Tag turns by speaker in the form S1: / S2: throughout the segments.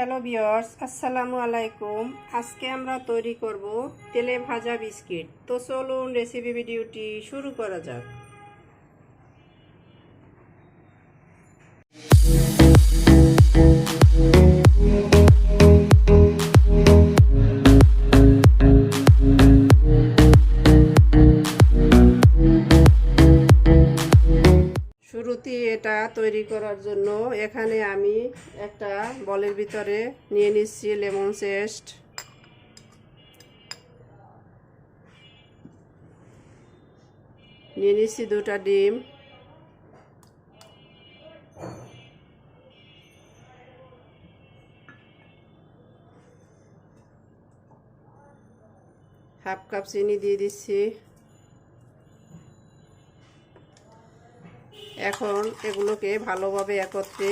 S1: Hello বিয়ার্স আসসালামু আলাইকুম। আজকে আমরা তৈরি করব তেলে ভাজা বিস্কিট। তো চলুন রেসিপি ভিডিওটি শুরু করা যাক। এটা তৈরি করার জন্য এখানে আমি একটা বলের ভিতরে নিয়ে নিচ্ছি লেমন সেস্ট নিয়ে নিচ্ছি দুটা ডিম। হাফ কাপ চিনি দিয়ে দিচ্ছি। এখন এগুলোকে ভালোভাবে একত্রে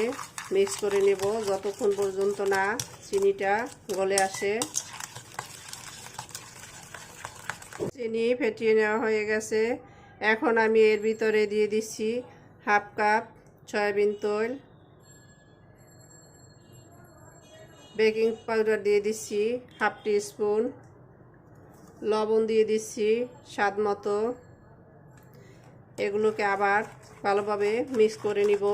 S1: মিক্স করে নেব। যতক্ষণ পর্যন্ত না চিনিটা গলে আসে। চিনি ফেটিয়ে নেওয়া হয়ে গেছে। এখন আমি এর ভিতরে দিয়ে দিচ্ছি হাফ কাপ সয়াবিন তৈল। বেকিং পাউডার দিয়ে দিচ্ছি হাফ টি স্পুন। লবণ দিয়ে দিচ্ছি স্বাদ মতো। এগুলোকে আবার ভালোভাবে মিক্স করে নিব।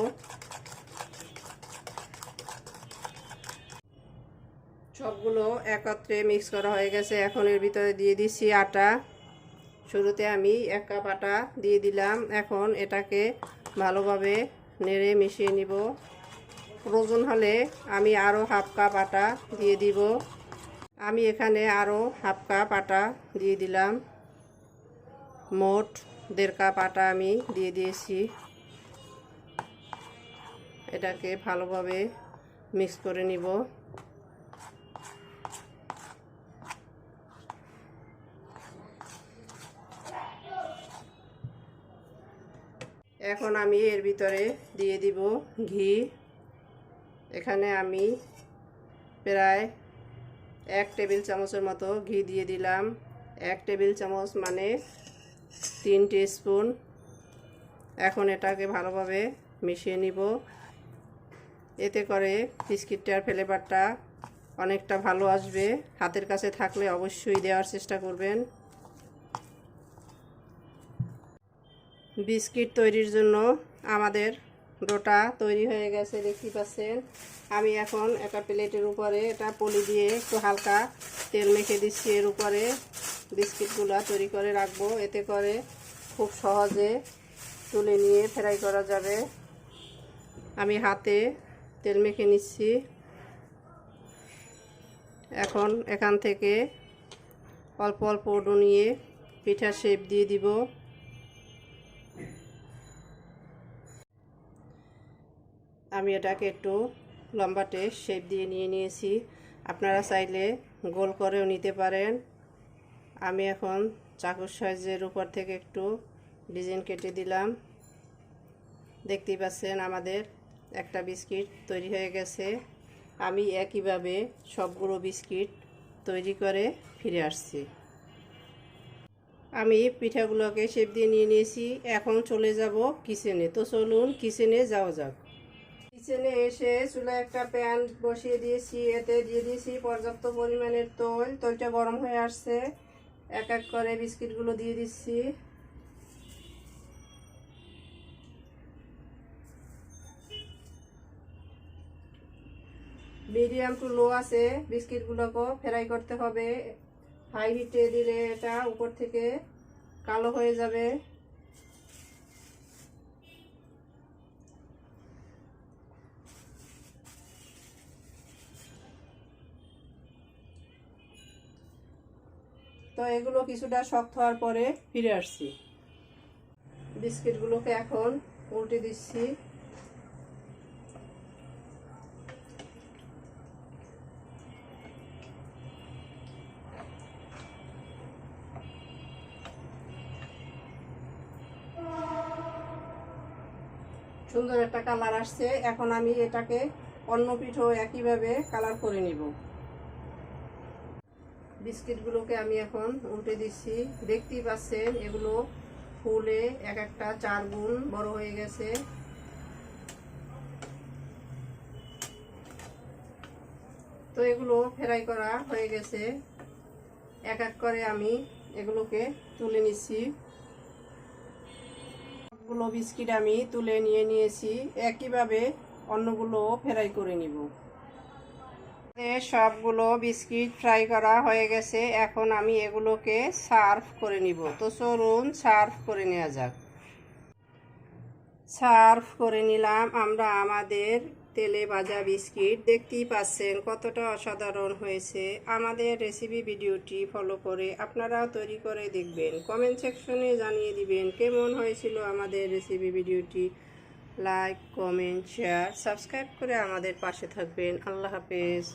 S1: সবগুলো একত্রে মিক্স করা হয়ে গেছে। এখন এর ভিতরে দিয়ে দিচ্ছি আটা। শুরুতে আমি এক কাপ আটা দিয়ে দিলাম। এখন এটাকে ভালোভাবে নেড়ে মিশিয়ে নিব। প্রয়োজন হলে আমি আরও হাফ কাপ আটা দিয়ে দিব। আমি এখানে আরও হাফ কাপ আটা দিয়ে দিলাম। মোট দেড় কাপ আটা আমি দিয়ে দিয়েছি। এটাকে ভালোভাবে মিক্স করে নিব। এখন আমি এর ভিতরে দিয়ে দিব ঘি। এখানে আমি প্রায় এক টেবিল চামচের মতো ঘি দিয়ে দিলাম। এক টেবিল চামচ মানে তিন স্পুন এখন এটাকে ভালোভাবে মিশিয়ে নিব। এতে করে বিস্কিটটার ফ্লেভারটা অনেকটা ভালো আসবে। হাতের কাছে থাকলে অবশ্যই দেওয়ার চেষ্টা করবেন। বিস্কিট তৈরির জন্য আমাদের ডোটা তৈরি হয়ে গেছে দেখতে পাচ্ছেন। আমি এখন একটা প্লেটের উপরে এটা পলি দিয়ে একটু হালকা তেল মেখে দিচ্ছি এর উপরে। বিস্কিটগুলো তৈরি করে রাখব। এতে করে খুব সহজে তুলে নিয়ে ফ্রাই করা যাবে। আমি হাতে তেল মেখে নিচ্ছি। এখন এখান থেকে অল্প অল্প ডো নিয়ে পিঠা শেপ দিয়ে দিব। আমি এটাকে একটু লম্বাটে শেপ দিয়ে নিয়ে নিয়েছি। আপনারা চাইলে গোল করেও নিতে পারেন। আমি এখন চাকুর সাইজের উপর থেকে একটু ডিজাইন কেটে দিলাম। দেখতেই পাচ্ছেন আমাদের একটা বিস্কিট তৈরি হয়ে গেছে। আমি একইভাবে সবগুলো বিস্কিট তৈরি করে ফিরে আসছি। আমি পিঠাগুলোকে শেপ দিয়ে নিয়ে নিয়েছি। এখন চলে যাব কিচেনে তো চলুন কিচেনে যাওয়া যাক। কিচেনে এসে চুলায় একটা প্যান বসিয়ে দিয়েছি। এতে দিয়ে দিয়েছি পর্যাপ্ত পরিমাণের তৈল। তৈলটা গরম হয়ে আসছে। এক এক করে বিস্কিটগুলো দিয়ে দিচ্ছি। মিডিয়াম টু লো আছে, বিস্কিটগুলোকে ফ্রাই করতে হবে। হাই হিটে দিলে এটা উপর থেকে কালো হয়ে যাবে। তো এগুলো কিছুটা শক্ত হওয়ার পরে ফিরে আসছি। বিস্কিটগুলোকে এখন উল্টে দিচ্ছি। সুন্দর একটা কালার আসছে। এখন আমি এটাকে অন্য পিঠও একইভাবে কালার করে নিব। বিস্কিটগুলোকে আমি এখন উল্টে দিচ্ছি। দেখতেই পাচ্ছেন, এগুলো ফুলে এক একটা চার গুণ বড় হয়ে গেছে। তো এগুলো ফ্রাই করা হয়ে গেছে। এক এক করে আমি এগুলোকে তুলে নিচ্ছি। সবগুলো বিস্কিট আমি তুলে নিয়ে নিয়েছি। একইভাবে অন্যগুলো ফ্রাই করে নিব। সবগুলো বিস্কিট ফ্রাই করা হয়ে গেছে। এখন আমি এগুলোকে সার্ভ করে নিব। তো চলুন সার্ভ করে নেওয়া যাক। সার্ভ করে নিলাম আমরা আমাদের তেলে ভাজা বিস্কিট। দেখতেই পাচ্ছেন কতটা অসাধারণ হয়েছে। আমাদের রেসিপি ভিডিওটি ফলো করে আপনারাও তৈরি করে দেখবেন। কমেন্ট সেকশনে জানিয়ে দিবেন কেমন হয়েছিল আমাদের রেসিপি ভিডিওটি। লাইক, কমেন্ট, শেয়ার, সাবস্ক্রাইব করে আমাদের পাশে থাকবেন। আল্লাহ হাফেজ।